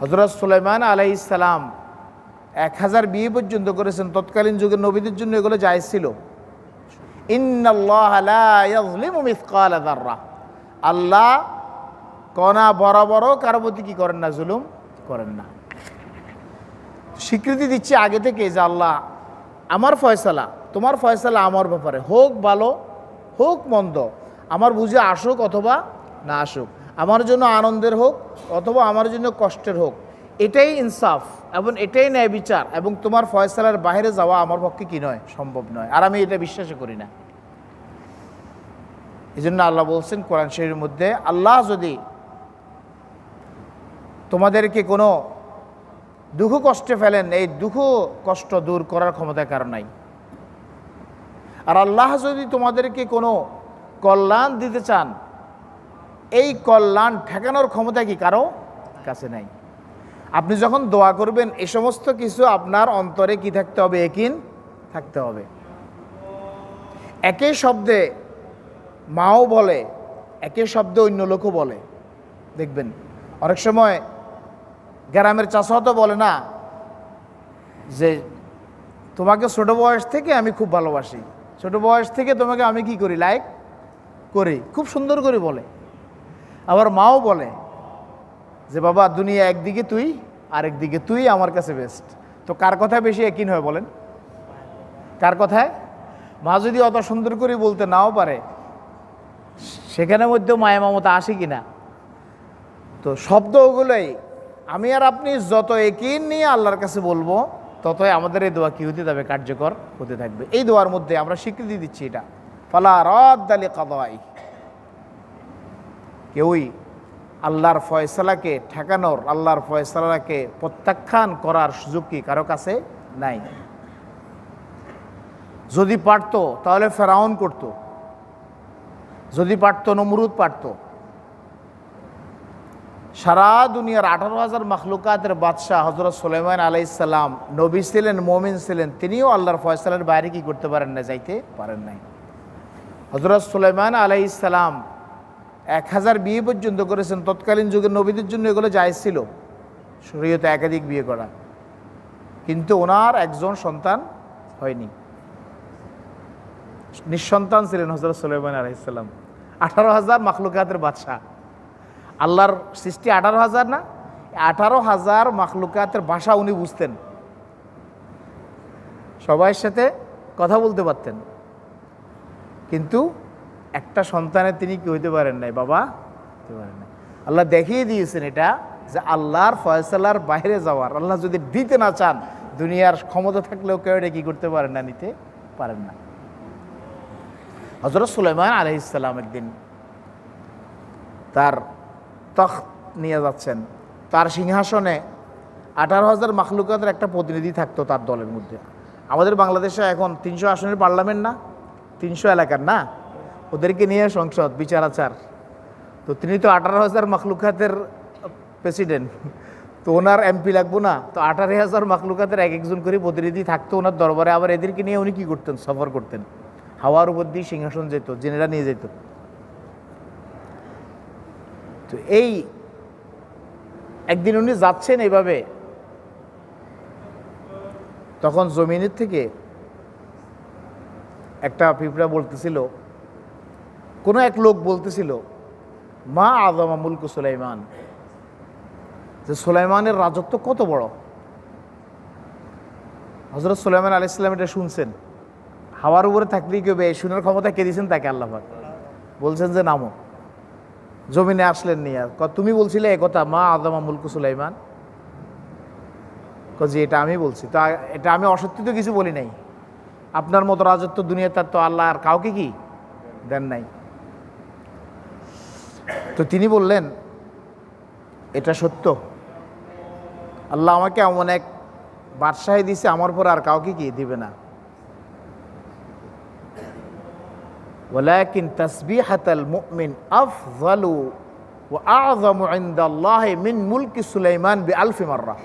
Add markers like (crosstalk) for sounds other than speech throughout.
হজরত সুলাইমান আলাই ইসালাম এক হাজার বিয়ে পর্যন্ত করেছেন, তৎকালীন যুগের নবীদের জন্য এগুলো জায়জ ছিল। আল্লাহ কণা বরাবরও কারও প্রতি কি করেন না, জুলুম করেন না। স্বীকৃতি দিচ্ছে আগে থেকে যে আল্লাহ আমার ফয়সালা, তোমার ফয়সালা আমার ব্যাপারে, হোক ভালো, হোক মন্দ, আমার বুঝে আসুক অথবা না আসুক। আমার জন্য আনন্দের হোক অথবা আমার জন্য কষ্টের হোক, এটাই ইনসাফ এবং এটাই ন্যায় বিচার এবং তোমার ফয়সালার বাইরে যাওয়া আমার পক্ষে কি নয়? সম্ভব নয়। আর আমি এটা বিশ্বাস করি না। এই জন্য আল্লাহ বলছেন কোরআন শরীরের মধ্যে, আল্লাহ যদি তোমাদেরকে কোনো দুঃখ কষ্টে ফেলেন, এই দুঃখ কষ্ট দূর করার ক্ষমতা কারণ নাই। আর আল্লাহ যদি তোমাদেরকে কোনো কল্যাণ দিতে চান এই কল্যাণ ঠেকানোর ক্ষমতা কি কারও? কাছে নাই। আপনি যখন দোয়া করবেন, এ সমস্ত কিছু আপনার অন্তরে কি থাকতে হবে? একিন থাকতে হবে। একই শব্দে মাও বলে একই শব্দে অন্য লোকও বলে। দেখবেন, অনেক সময় গ্রামের চাষাও তো বলে না যে, তোমাকে ছোট বয়স থেকে আমি খুব ভালোবাসি। ছোট বয়স থেকে তোমাকে আমি কি করি? লাইক করি। খুব সুন্দর করে বলে। আবার মাও বলে যে, বাবা, দুনিয়া একদিকে তুই, আরেকদিকে তুই আমার কাছে বেস্ট তো কার কথায় বেশি একিন হয় বলেন? কার কথায়? মা যদি অত সুন্দর করে বলতে নাও পারে সেখানের মধ্যেও মায়া মমতা আসে কি না তো শব্দ ওগুলোই আমি আর আপনি যত একিন নিয়ে আল্লাহর কাছে বলব, ততই আমাদের এই দোয়া কি হতে যাবে? কার্যকর হতে থাকবে। এই দোয়ার মধ্যে আমরা স্বীকৃতি দিচ্ছি এটা। ফালা রদ্দালি কাদাই কেউই আল্লাহর ফয়সালাকে ঠেকানোর, আল্লাহর ফয়সালাকে প্রত্যাখ্যান করার সুযোগ কি কারও কাছে নাই? যদি পারতো, তাহলে ফেরাউন করত। যদি পারতো, নমরুদ পারতো। সারা দুনিয়ার আঠারো হাজার মখলুকাতের বাদশাহ হজরত সুলাইমান আলাইসাল্লাম নবী ছিলেন, মমিন ছিলেন, তিনিও আল্লাহর ফয়সালের বাইরে কি করতে পারেন না যাইতে পারেন নাই। হজরত সুলাইমান আলাইসাল্লাম এক হাজার বিয়ে পর্যন্ত করেছেন, তৎকালীন যুগের নবীদের জন্য এগুলো জায়জ ছিল। শরীয়তে একাধিক বিয়ে করা। কিন্তু ওনার একজন সন্তান হয়নি। নিঃসন্তান ছিলেন হজরত সুলাইমান আলাইসাল্লাম আঠারো হাজার মাখলুকাতের বাদশাহ। আল্লাহর সৃষ্টি আঠারো হাজার না? আঠারো হাজার মাখলুকাতের ভাষা উনি বুঝতেন। সবাইয়ের সাথে কথা বলতে পারতেন। কিন্তু একটা সন্তানের তিনি কি হইতে পারেন নাই, বাবা? হতে পারেন নাই। আল্লাহ দেখিয়ে দিয়েছেন এটা, যে আল্লাহর ফয়সালার বাইরে যাওয়ার, আল্লাহ যদি দিতে না চান, দুনিয়ার ক্ষমতা থাকলেও কেউ এটা কি করতে পারেন না, নিতে পারেন না। হজরত সুলাইমান আলহিসাল্লাম একদিন তার তখ নিয়ে যাচ্ছেন। তার সিংহাসনে আঠারো হাজার মাখলুকাতের একটা প্রতিনিধি থাকতো তার দলের মধ্যে। আমাদের বাংলাদেশে এখন তিনশো আসনের পার্লামেন্ট না? তিনশো এলাকার না? ওদেরকে নিয়ে সংসদ, বিচার, আচার। তো তিনি তো আঠারো হাজার মাখলুকাতের প্রেসিডেন্ট। তো ওনার এমপি লাগবো না। তো আঠারো হাজার মাখলুকাতের এক একজন করে প্রতিনিধি থাকতো ওনার দরবারে। আবার এদেরকে নিয়ে উনি কী করতেন? সফর করতেন। হাওয়ার উপর দিয়ে সিংহাসন যেত জেনেরা নিয়ে যেত। তো এই একদিন উনি যাচ্ছেন এইভাবে তখন জমিনের থেকে একটা পিঁপড়া বলতেছিল কোনো এক লোক বলতেছিল, মা আদমা মুলক সুলাইমান। যে সুলাইমানের রাজত্ব কত বড়? হজরত সুলাইমান আলি ইসলাম এটা শুনছেন। হাওয়ার উপরে থাকলেই কেউ এই শোনার ক্ষমতা কে দিয়েছেন তাকে আল্লাহ বলছেন যে, নামো। জমিনে আসলেন নিয়ে। তুমি বলছিলে এ কথা, মা আদমা মুলকু সুলাইমান? জি, এটা আমি বলছি। তা এটা আমি অসত্যি তো কিছু বলি নাই। আপনার মতো রাজত্ব দুনিয়া তার তো আল্লাহ আর কাউকে কি দেন নাই। তো তিনি বললেন এটা সত্য আল্লাহ আমাকে এমন এক বাদশাহী দিছে আমার পর আর কাউকে কি দিবে না ولكن تسبيحة المؤمن أفضل وأعظم عند الله من ملك سليمان بألف مرة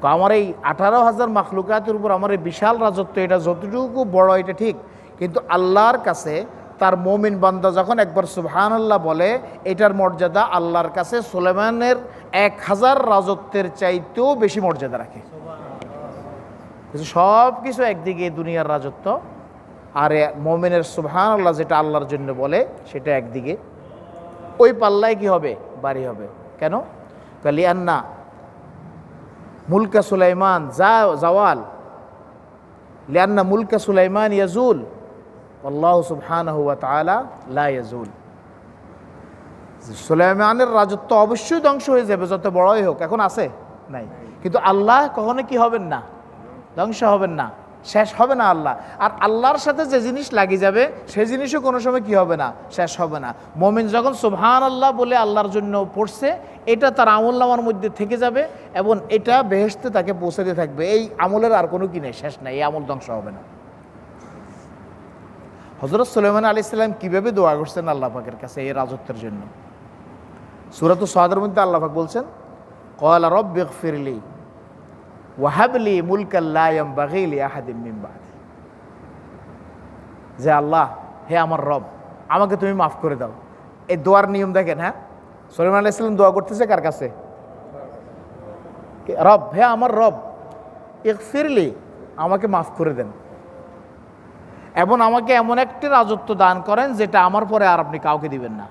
তো আমার এই আঠারো হাজার মাখলুকাতের উপর আমার এই বিশাল রাজত্ব এটা যতটুকু বড় এটা ঠিক কিন্তু আল্লাহর কাছে তার মমিন বান্দা যখন একবার সুবহান আল্লাহ বলে, এটার মর্যাদা আল্লাহর কাছে সুলেমানের এক হাজার রাজত্বের চাইতেও বেশি মর্যাদা রাখে। সব কিছু একদিকে দুনিয়ার রাজত্ব, আর মমিনের সুবহান আল্লাহ যেটা আল্লাহর জন্য বলে, সেটা একদিকে। ওই পাল্লায় কি হবে? বাড়ি হবে। কেন? কালিয়ান্না মুলকা সুলাইমান যা, জাওয়াল। লিয়ান্না মুলকা সুলাইমান ইয়াজুল। আল্লাহ ইয়াজুল সুলাইমানের রাজত্ব অবশ্যই ধ্বংস হয়ে যাবে, যত বড়ই হোক। এখন আছে? নাই। কিন্তু আল্লাহ কখনো কি হবেন না? ধ্বংস হবেন না। শেষ হবে না আল্লাহ। আর আল্লাহর সাথে যে জিনিস লাগি যাবে সেই জিনিসও কোনো সময় কি হবে না? শেষ হবে না। মমিন যখন সুবহান আল্লাহ বলে আল্লাহর জন্য পড়ছে, এটা তার আমল নামার মধ্যে থেকে যাবে এবং এটা বেহেস্তে তাকে পৌঁছে দিয়ে থাকবে। এই আমলের আর কোনো কি নেই, শেষ নাই। এই আমল ধ্বংস হবে না। হজরত সুলেমান আলি ইসলাম কীভাবে দোয়া করছেন আল্লাহ কাছে এই রাজত্বের জন্য? সুরাত সাদের মধ্যে আল্লাহ পাক বলছেন কয়লা রব ফিরলি ওয়াহাবলি মুলকাল্লায়ম বাগিলি আহাদিম মিম্বাদ যে আল্লাহ, হে আমার রব, আমাকে তুমি মাফ করে দাও। এই দোয়ার নিয়ম দেখেন হ্যাঁ? সলিমান আলাহ ইসলাম দোয়া করতেছে কার কাছে? রব, হে আমার রব এক ফিরলি আমাকে মাফ করে দেন। এবং আমাকে এমন একটি রাজত্ব দান করেন যেটা আমার পরে আর আপনি কাউকে দিবেন না।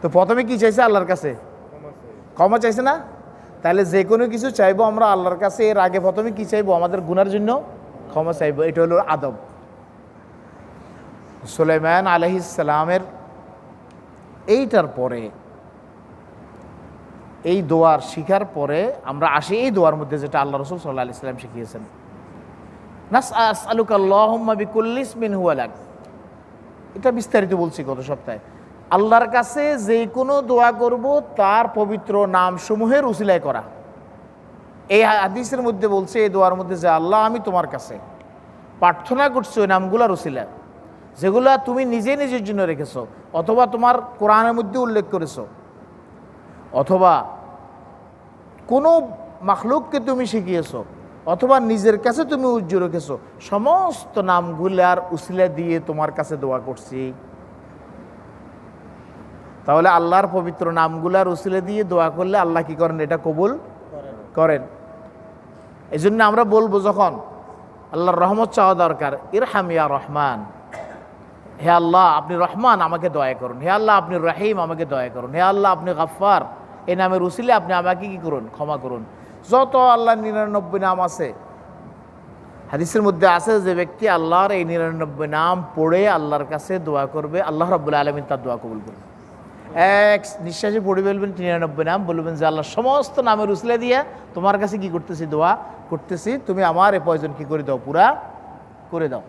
তো প্রথমে কি চাইছে আল্লাহর কাছে? ক্ষমা চাইছে না? তাহলে যে কোনো কিছু চাইব আমরা আল্লাহর কাছে। এর আগে প্রথমে কি চাইব? আমাদের গুনার জন্য ক্ষমা চাইব। এটা হলো আদব। সুলাইমান আলহিসালামের এইটার পরে, এই দোয়ার শিখার পরে আমরা আসি এই দোয়ার মধ্যে যেটা আল্লাহ রসুল সাল্লাহ আলি সাল্লাম শিখিয়েছেন। হুয়ালাক এটা বিস্তারিত বলছি গত সপ্তাহে। আল্লাহর কাছে যে কোনো দোয়া করব, তার পবিত্র নাম সমূহের উসিলায় করা। এই হাদিসের মধ্যে বলছে, এই দোয়ার মধ্যে যে আল্লাহ, আমি তোমার কাছে। প্রার্থনা করছি ওই নামগুলার উসিলা যেগুলা তুমি নিজে নিজের জন্য রেখেছ, অথবা তোমার কোরআনের মধ্যে উল্লেখ করেছ। অথবা কোনো মাখলুককে তুমি শিখিয়েছো। অথবা নিজের কাছে তুমি উজ্জ্ব রেখেছো। সমস্ত নামগুলার উসিলা দিয়ে তোমার কাছে দোয়া করছি। তাহলে আল্লাহর পবিত্র নামগুলার উসিলে দিয়ে দোয়া করলে আল্লাহ কি করেন? এটা কবুল করেন। এই জন্য আমরা বলব যখন আল্লাহর রহমত চাওয়া দরকার ইরহামিয়া রহমান হে আল্লাহ আপনি রহমান আমাকে দয়া করুন। হে আল্লাহ আপনি রাহিম আমাকে দয়া করুন। হে আল্লাহ আপনি গাফার এই নামের উসিলে আপনি আমাকে কি করুন? ক্ষমা করুন। যত আল্লাহ নিরানব্বই নাম আছে, হাদিসের মধ্যে আছে যে ব্যক্তি আল্লাহর এই নিরানব্বই নাম পড়ে আল্লাহর কাছে দোয়া করবে, আল্লাহ রব্বুল আলমিন তার দোয়া কবুল করবে। এক নিঃশ্বাসে পড়ে ফেলবেন নিরানব্বই নাম, বলবেন যে আল্লাহ সমস্ত নামের উসলে দিয়া তোমার কাছে কি করতেছি? দোয়া করতেছি, তুমি আমার এ প্রয়োজন কি করে দাও? পুরা করে দাও।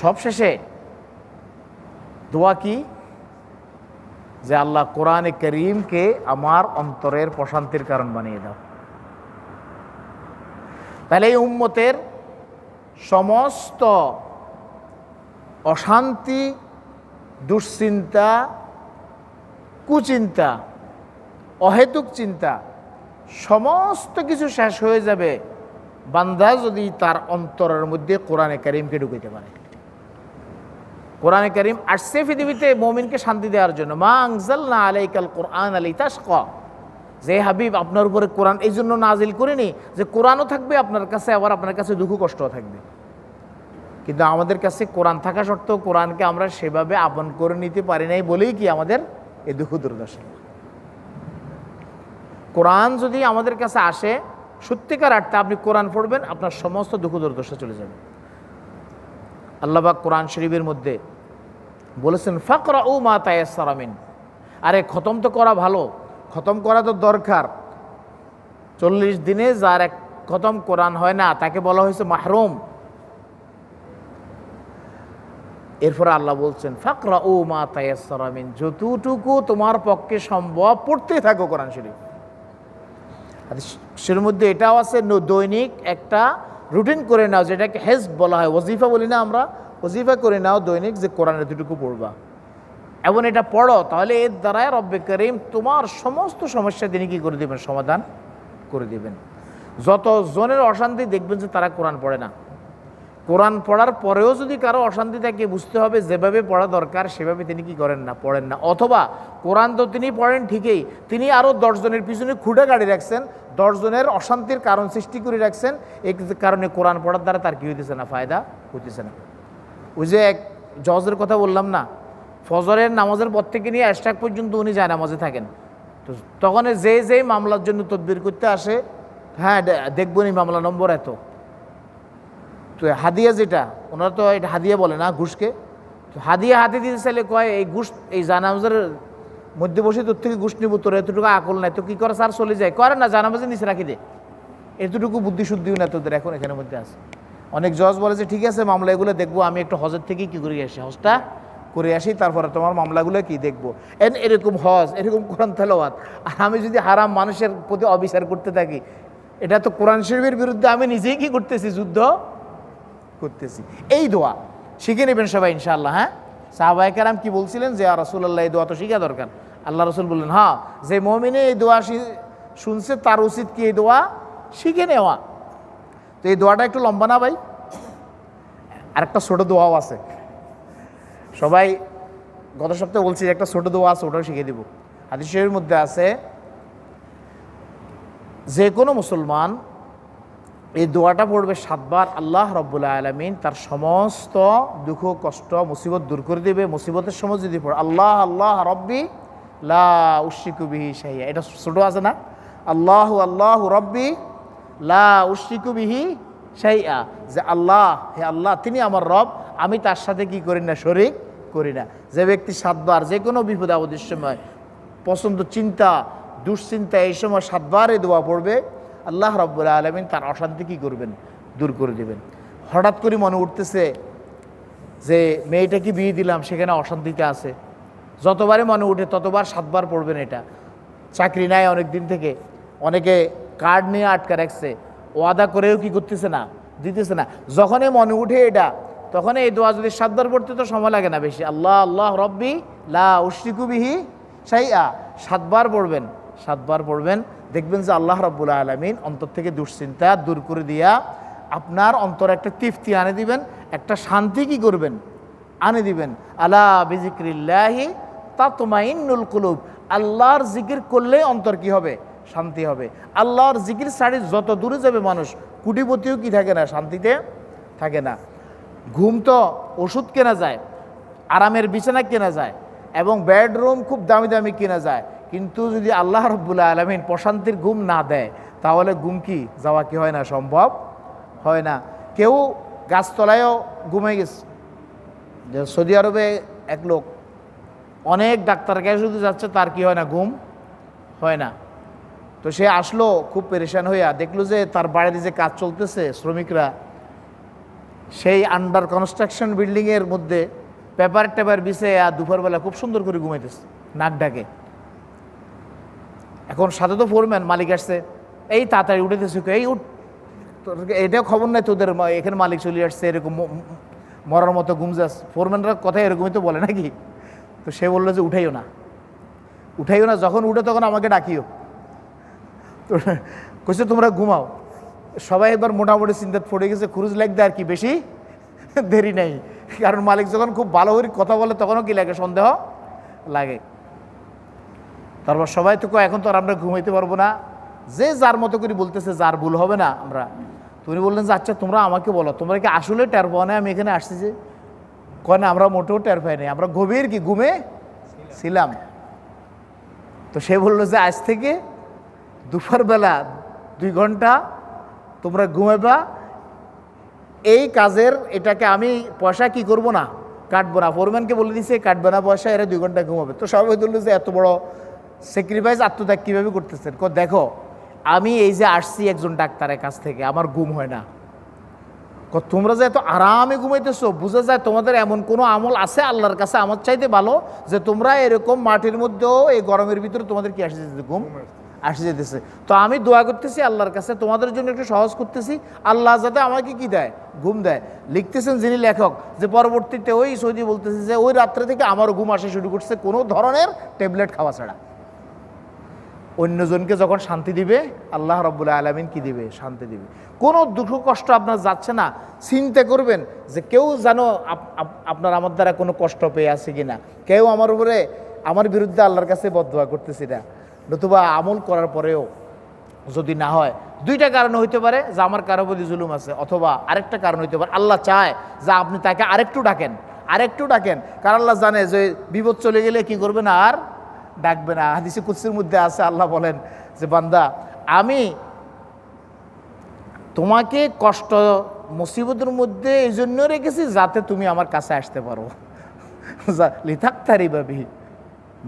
সবশেষে দোয়া কি? যে আল্লাহ কোরআনে করিমকে আমার অন্তরের প্রশান্তির কারণ বানিয়ে দাও। তাহলে এই উম্মতের সমস্ত অশান্তি, দুশ্চিন্তা, কুচিন্তা, অহেতুক চিন্তা, সমস্ত কিছু শেষ হয়ে যাবে। বান্দা যদি তার অন্তরের মধ্যে কোরআনে করিমকে ঢুকাইতে পারে। কোরআনে করিম আসছে পৃথিবীতে মমিনকে শান্তি দেওয়ার জন্য। মা আংজাল না আলাইকাল কোরআন আলী তাসক যে হাবিব, আপনার উপরে কোরআন এই জন্য নাজিল করিনি যে কোরআনও থাকবে আপনার কাছে, আবার আপনার কাছে দুঃখ কষ্টও থাকবে। কিন্তু আমাদের কাছে কোরআন থাকা সত্ত্বেও কোরআনকে আমরা সেভাবে আপন করে নিতে পারি নাই বলেই কি আমাদের এই দুঃখ দুর্দশা? কোরআন যদি আমাদের কাছে আসে, সত্যিকার অর্থে আপনি কোরআন পড়বেন, আপনার সমস্ত দুঃখ দুর্দশা চলে যাবে। আল্লাহবাক কোরআন শরীফের মধ্যে বলেছেন ফাকরা ও মা তায়াসারামিন আরে, খতম তো করা ভালো। খতম করা তো দরকার। চল্লিশ দিনে যার এক খতম কোরআন হয় না, তাকে বলা হয়েছে মাহরুম। এরপরে আল্লাহ বলছেন ফাকরা ও মা তায়াসারামিন যতটুকু তোমার পক্ষে সম্ভব, পড়তে থাকো কোরআন শরীফ। সের মধ্যে এটাও আছে দৈনিক একটা রুটিন করে নাও, যেটাকে হেজ বলা হয়। ওজিফা বলি না আমরা ওজিফা করে নাও দৈনিক যে কোরআন দুটুকু পড়বা। এবং এটা পড়ো, তাহলে এর দ্বারাই রব্বে করিম তোমার সমস্ত সমস্যা তিনি কী করে দেবেন? সমাধান করে দেবেন। যত জনের অশান্তি দেখবেন যে তারা কোরআন পড়ে না। কোরআন পড়ার পরেও যদি কারও অশান্তি থাকে, বুঝতে হবে যেভাবে পড়া দরকার, সেভাবে তিনি কি করেন না, পড়েন না। অথবা কোরআন তো তিনি পড়েন ঠিকই, তিনি আরও দশজনের পিছনে খুঁড়ে গাড়ি রাখছেন দশজনের অশান্তির কারণ সৃষ্টি করে রাখছেন এই কারণে কোরআন পড়ার দ্বারা তার কী হইতেছে না, ফায়দা হইতেছে না। ওই যে এক জজের কথা বললাম না, ফজরের নামাজের পর থেকে নিয়ে অ্যাস্টাক পর্যন্ত উনি যায় নামাজে থাকেন। তো তখন যে যে মামলার জন্য তদবির করতে আসে হ্যাঁ দেখব নি মামলা নম্বর এত। তো হাদিয়া যেটা, ওনারা তো এটা হাদিয়া বলে না ঘুষকে। তো হাদিয়া হাতে দিতে চাইলে কয়, এই ঘুষ, এই জানামাজের মধ্যে বসে তোর থেকে ঘুষ নিব, তোর এতটুকু আকল নাই, তো কী করে স্যার চলে যায়? করে না, জানামাজে নিচে রাখি দে। এতটুকু বুদ্ধি শুদ্ধিও না তোদের এখন এখানের মধ্যে আছে। অনেক জজ বলে যে, ঠিক আছে মামলা এগুলো দেখব, আমি একটু হজের থেকেই কী করে আসি? হজটা করে আসি, তারপরে তোমার মামলাগুলো কি দেখব? এন, এরকম হজ, এরকম কোরআন তেলাওয়াত। আর আমি যদি হারাম মানুষের প্রতি অবিচার করতে থাকি, এটা তো কোরআন শরীফের বিরুদ্ধে আমি নিজেই কি করতেছি, যুদ্ধ করতেছি। এই দোয়া, শিখে নেবেন সবাই, ইনশাআল্লাহ হ্যাঁ? সাহাবাহিকারাম কি বলছিলেন যে রসুল্লাহ এই দোয়া তো শিখা দরকার। আল্লাহ রসুল বললেন হ্যাঁ যে মমিনে এই দোয়া শুনছে, তার উচিত কি এই দোয়া? শিখে নেওয়া। তো এই দোয়াটা একটু লম্বা না ভাই? আর একটা ছোট দোয়াও আছে। সবাই গত সপ্তাহে বলছি যে একটা ছোট দোয়া আছে, ওটাও শিখে দিব। হাদিস শরীফের মধ্যে আছে, যে কোনো মুসলমান এই দোয়াটা পড়বে সাতবার, আল্লাহ রব্বুল্লা আলমিন তার সমস্ত দুঃখ, কষ্ট, মুসিবত দূর করে দেবে। মুসিবতের সময় যদি পড়ে, আল্লাহ আল্লাহ রব্বি লা উশিকুবিহি সাইয়া এটা ছোটো আছে না? আল্লাহ আল্লাহ রব্বি লা উশিকুবিহি সাইয়া যে আল্লাহ, হে আল্লাহ, তিনি আমার রব, আমি তার সাথে কি করি না, শরিক করি না। যে ব্যক্তি সাতবার, যে কোনো বিপদ আপদের সময়, পছন্দ চিন্তা, দুশ্চিন্তা, এই সময় সাতবার দোয়া পড়বে, আল্লাহ রব্বুল আলমিন তার অশান্তি কী করবেন? দূর করে দেবেন। হঠাৎ করে মনে উঠতেছে যে মেয়েটাকে বিয়ে দিলাম, সেখানে অশান্তিতে আছে। যতবারই মনে উঠে ততবার সাতবার পড়বেন এটা। চাকরি নেয় অনেক দিন থেকে। অনেকে কার্ড নিয়ে আটকা রাখছে। ওয়াদা করেও কি করতেছে না? দিতেছে না। যখনই মনে উঠে এটা তখন এই দোয়া যদি সাতবার পড়তে তো সময় লাগে না বেশি। আল্লাহ আল্লাহ, রব্বি, লা সাই আ সাতবার পড়বেন সাতবার পড়বেন। দেখবেন যে আল্লাহ রব্বুল আলমিন অন্তর থেকে দুশ্চিন্তা দূর করে দিয়া আপনার অন্তর একটা তৃপ্তি আনে দিবেন, একটা শান্তি কি করবেন? আনে দিবেন। আলা বিজিক্রিল্লাহি তাতমাইন্নুল কুলুব। আল্লাহর জিকির করলে অন্তর কি হবে? শান্তি হবে। আল্লাহর জিকির ছাড়ি যত দূরে যাবে মানুষ, কুটিপতিও কি থাকে না? শান্তিতে থাকে না। ঘুম তো ওষুধ কেনা যায়, আরামের বিছানা কেনা যায় এবং বেডরুম খুব দামি দামি কেনা যায়। কিন্তু যদি আল্লাহ রব্বুল্লাহ আলমিন প্রশান্তির ঘুম না দেয়, তাহলে ঘুম কি? যাওয়া কি হয় না? সম্ভব হয় না। কেউ গাছতলায়ও ঘুমে গেছে। সৌদি আরবে এক লোক, অনেক ডাক্তার কাছে শুধু যাচ্ছে, তার কি হয় না? ঘুম হয় না। তো সে আসলো, খুব পেরেশান হইয়া দেখল যে তার বাড়িতে যে কাজ চলতেছে শ্রমিকরা, সেই আন্ডার কনস্ট্রাকশন বিল্ডিংয়ের মধ্যে পেপার টেপার বিছে আর দুপুরবেলা খুব সুন্দর করে ঘুমাইতেছে, নাক ডাকে। এখন সাথে তো ফোরম্যান মালিক আসছে, এই তাড়াতাড়ি উঠেতেছে এই উঠ। এটাও খবর নাই তোদের এখানে মালিক চলে আসছে, এরকম মরার মতো ঘুমজাস ফোরম্যানরা কথা এরকমই তো বলে নাকি? তো সে বলল যে উঠাইও না। উঠাইও না, যখন উঠে তখন আমাকে ডাকিও। তো (laughs) কইছে, তোমরা ঘুমাও। সবাই একবার মোটামুটি চিন্তাত পড়ে গেছে ক্রুজ লাগবে আর কি বেশি? (laughs) দেরি নেই। কারণ মালিক যখন খুব ভালো করে কথা বলে, তখনও কি লাগে, সন্দেহ? লাগে। তারপর সবাই তো এখন তো আর আমরা ঘুমাইতে পারব না। যে যার মতো করে বলতেছে, যার ভুল হবে না আমরা। তুমি বললেন যে আচ্ছা তোমরা আমাকে বলো, তোমরা কি আসলে টের পাও না আমি এখানে আসছি যে? কয়, না, আমরা মোটেও টের পাই নাই, আমরা গভীর কি, ঘুমে ছিলাম। তো সে বলল যে, আজ থেকে দুপুরবেলা দুই ঘণ্টা তোমরা ঘুমাইবা। এই কাজের, এটাকে আমি পয়সা কি করব না? কাটবো না। ফোরম্যানকে বলে দিছে, কাটবে না পয়সা, এরা দুই ঘণ্টা ঘুমাবে। তো সবাই বলল যে, এত বড় স্যাক্রিফাইস আত্মত্যাগ কীভাবে করতেছেন? কো, দেখো, আমি এই যে আসছি একজন ডাক্তারের কাছ থেকে, আমার ঘুম হয় না। তোমরা যে এত আরামে ঘুমাইতেছো, বোঝা যায় তোমাদের এমন কোনো আমল আছে আল্লাহর কাছে আমার চাইতে ভালো? যে তোমরা এরকম মাটির মধ্যেও এই গরমের ভিতরে তোমাদের কি আসে যেতেছে ঘুম? আসে যেতেছে। তো আমি দোয়া করতেছি আল্লাহর কাছে, তোমাদের জন্য একটু সহজ করতেছি। আল্লাহ যাতে আমাকে কি দেয়? ঘুম দেয়। লিখতেছেন যিনি লেখক যে পরবর্তীতে ওই সৌদি বলতেছে যে ওই রাত্রে থেকে আমারও ঘুম আসা শুরু করছে কোনো ধরনের ট্যাবলেট খাওয়া ছাড়া। অন্যজনকে যখন শান্তি দিবে, আল্লাহ রব্বুল্লাহ আলমিন কি দিবে? শান্তি দিবে। কোনো দুঃখ কষ্ট আপনার যাচ্ছে না। চিন্তা করবেন যে কেউ যেন আপ- আপ- আপনার আমার দ্বারা কোনো কষ্ট পেয়ে আছে কি না কেউ আমার উপরে, আমার বিরুদ্ধে আল্লাহর কাছে বদয়া করতেছি না। নতুবা আমল করার পরেও যদি না হয়, দুইটা কারণ হইতে পারে যে আমার কারও প্রতি জুলুম আছে, অথবা আরেকটা কারণ হইতে পারে, আল্লাহ চায় যে আপনি তাকে আরেকটু ডাকেন আরেকটু ডাকেন, কারণ আল্লাহ জানে যে বিপদ চলে গেলে কি করবে না আর ডাকবে না। হাদিসে কুৎসির মধ্যে আছে, আল্লাহ বলেন যে, বান্দা, আমি তোমাকে কষ্ট, মুসিবতের মধ্যে এই জন্য রেখেছি যাতে তুমি আমার কাছে আসতে পারো। (laughs) লিথাক্তারি বাবি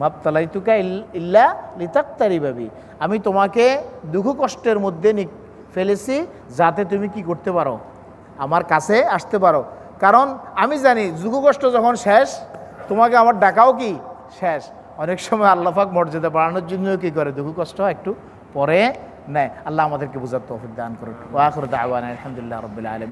মাপতালাই তুকা ইল্লা লিতাক্তারি বাবি আমি তোমাকে দুঃখ কষ্টের মধ্যে ফেলেছি, যাতে তুমি কি করতে পারো? আমার কাছে আসতে পারো। কারণ আমি জানি, দুঃখ কষ্ট যখন শেষ, তোমাকে আমার ডাকাও কি? শেষ। অনেক সময় আল্লাহাক মর্যাদা বাড়ানোর জন্য কি করে? দুঃখ কষ্ট একটু পরে নেয়। আল্লাহ আমাদেরকে বুঝার তৌফিক দান করুন ওয়াখর দাওয়ান আলহামদুলিল্লাহ রবিল আলম